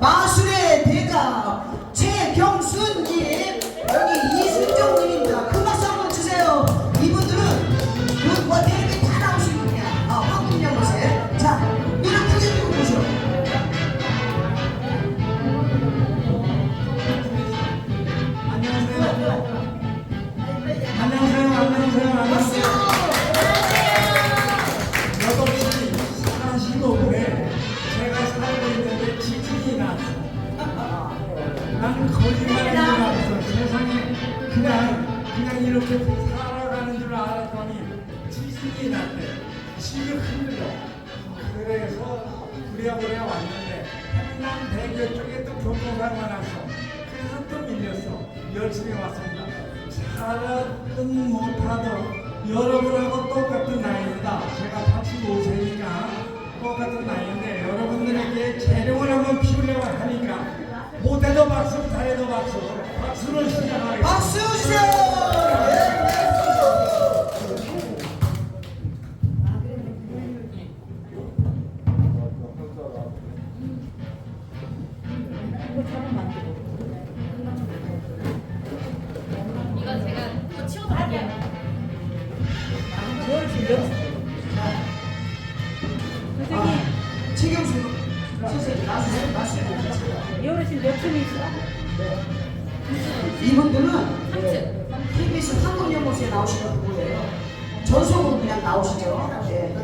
마술의 대가 그냥 그냥 이렇게 살아가는 줄 알았더니 지진이 났대. 집이 흔들려. 그래서 부랴부랴 왔는데 한남대교 쪽에 또 교통사고가 났어. 그래서 또 밀렸어. 열심히 왔습니다. 잘하든 못하든 여러분하고 똑같은 나이입니다. 제가 85세니까 똑같은 나이인데 여러분들에게 재령을 한번 피우려고 하니까 못해도 박수, 잘해도 박수. 박수를 시작하겠습니다. 박수 주세요. 제가 또. 선생님, 최경수 선생님 마술 마술. 여러실 몇 층이시죠? 이분들은 3층. KBS 황금연못에 나오시는 분이에요. 전속으로 그냥 나오시죠. 예.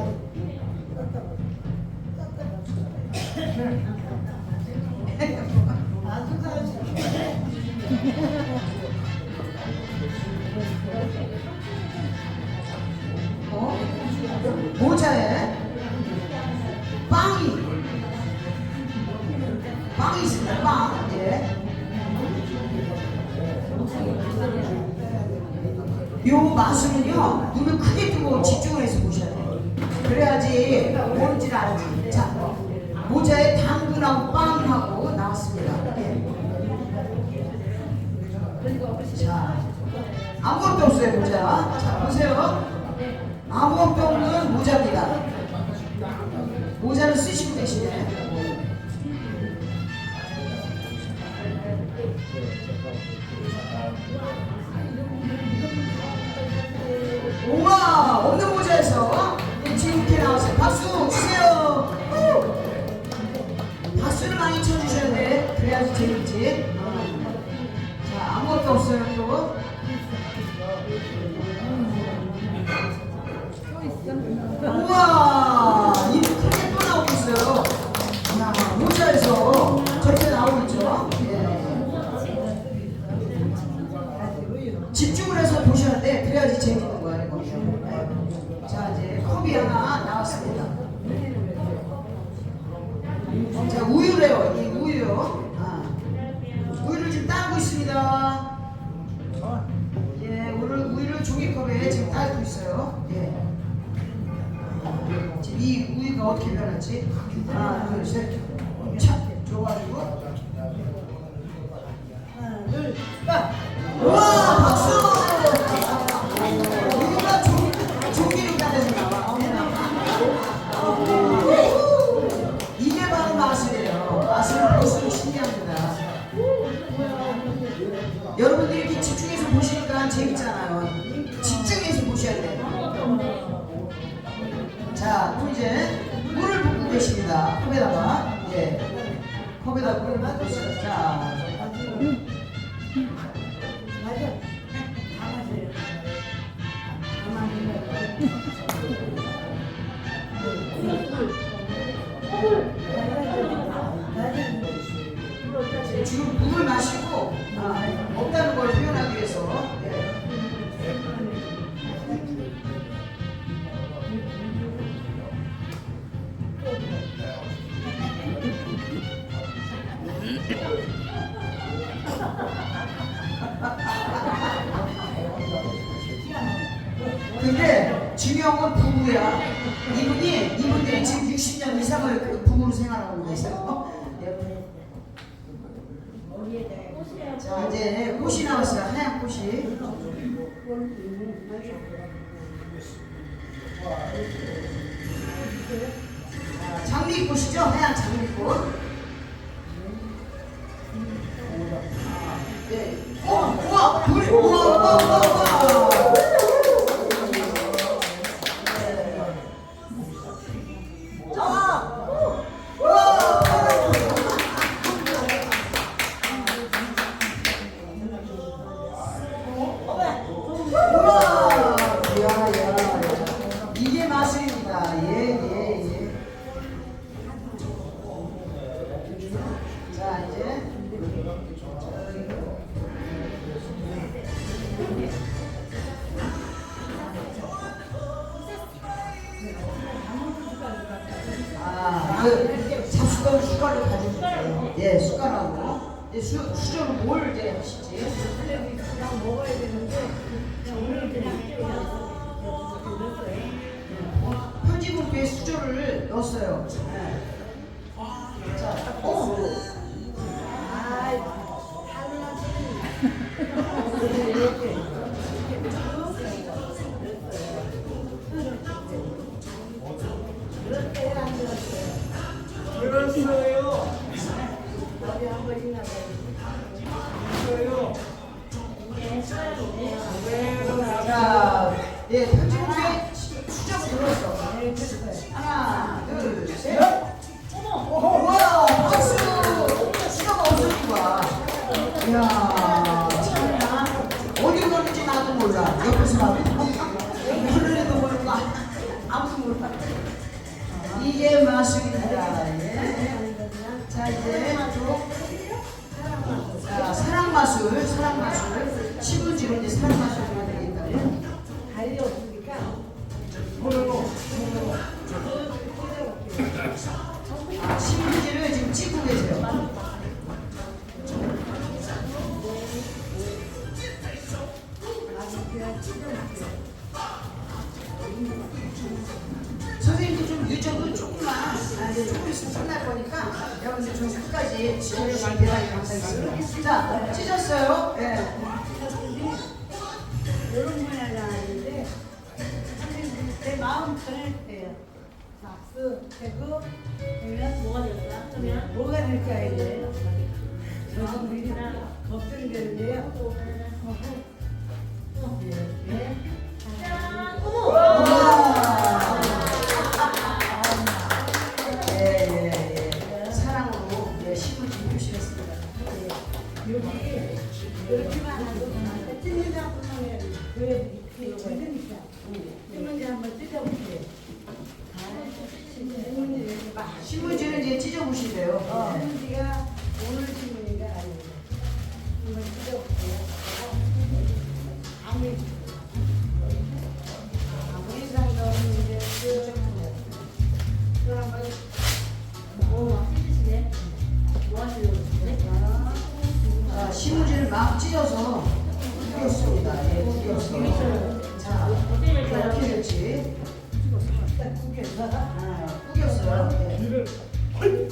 빵이 있습니다. 빵. 예. 요 마술은요 눈을 크게 뜨고 집중을 해서 보셔야 돼요 그래야지 뭔지를 알지 자 모자에 당근하고 빵하고 나왔습니다 예. 자 아무것도 없어요 모자 자 보세요 아무것도 없는 모자입니다 모자를 쓰시고 이제 컵이 하나 나왔습니다. 자, 우유래요. 이 우유요. 아. 우유를 지금 따고 있습니다. 예, 우유를, 우유를 종이컵에 지금 따고 있어요. 예. 지금 이 우유가 어떻게 변할지. 하나, 둘, 셋. 차, 줘가지고. 하나, 둘, 셋. 우와 물을 붓고 있어요. 자. 지금 물을 마시고 아, 근데 중요한 건 부부야. 이분이, 이분들이 지금 60년 이상을 부부로 생활하고 계세요. 자, 이제 꽃이 나왔어요. 하얀 꽃이. 자, 장미꽃이죠? 하얀 장미꽃. 네. 우와, 우와, 우와, 우와, 우와. 그, 잡수던 숟가락을 가져주세요. 예, 숟가락으로. 예, 수, 수저로 뭘 이제 하시지? 그냥 먹어야 되는데 그냥 오늘 그냥 편지본부에 수저를 넣었어요. 네. 자, 어. 예, 편지본부에 수저가 들어왔어. 하나, 둘, 셋. 우와, 박수! 수저가 거야. 이야, 참나. 어디로 갔는지 나도 몰라. 옆에서 나도. 하늘에도 모르고, 아무도 몰라. 이게 마술입니다. 예. 자, 이제 자, 사랑 마술, 사랑 마술. 신문지로 이제 사랑 마술 늦어도 조금만, 아, 이제 조금 있으면 끝날 거니까 여러분들 좀 끝까지 지켜주시면 대단히 감사하겠습니다. 자, 찢었어요. 예. 이런 모양이 아닌데 내 마음 전할 때요. 박수 되고 그러면 뭐가 될까? 그러면 뭐가 될까 이제 저도 미리 걱정되는데요. 적으니까 신문지 한번 찢어볼게요. 신문지 신문지를 이제 찢어보시래요. 어, 예. 신문지가 오늘 신문이가 아닙니다. 한번 찢어볼게요. 아무리 아무리 상관없는 이제 그그 한번 오, 찢으시네. 뭐 하시려고 그러시네? 자, 신문지를 막 찢어서 구겼습니다. 예, 구겼어요. 자, 어떻게 구겨서 아, 구겼어요. 예. 이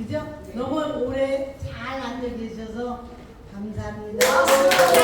그죠? 너무 오래 잘 앉아 계셔서 감사합니다.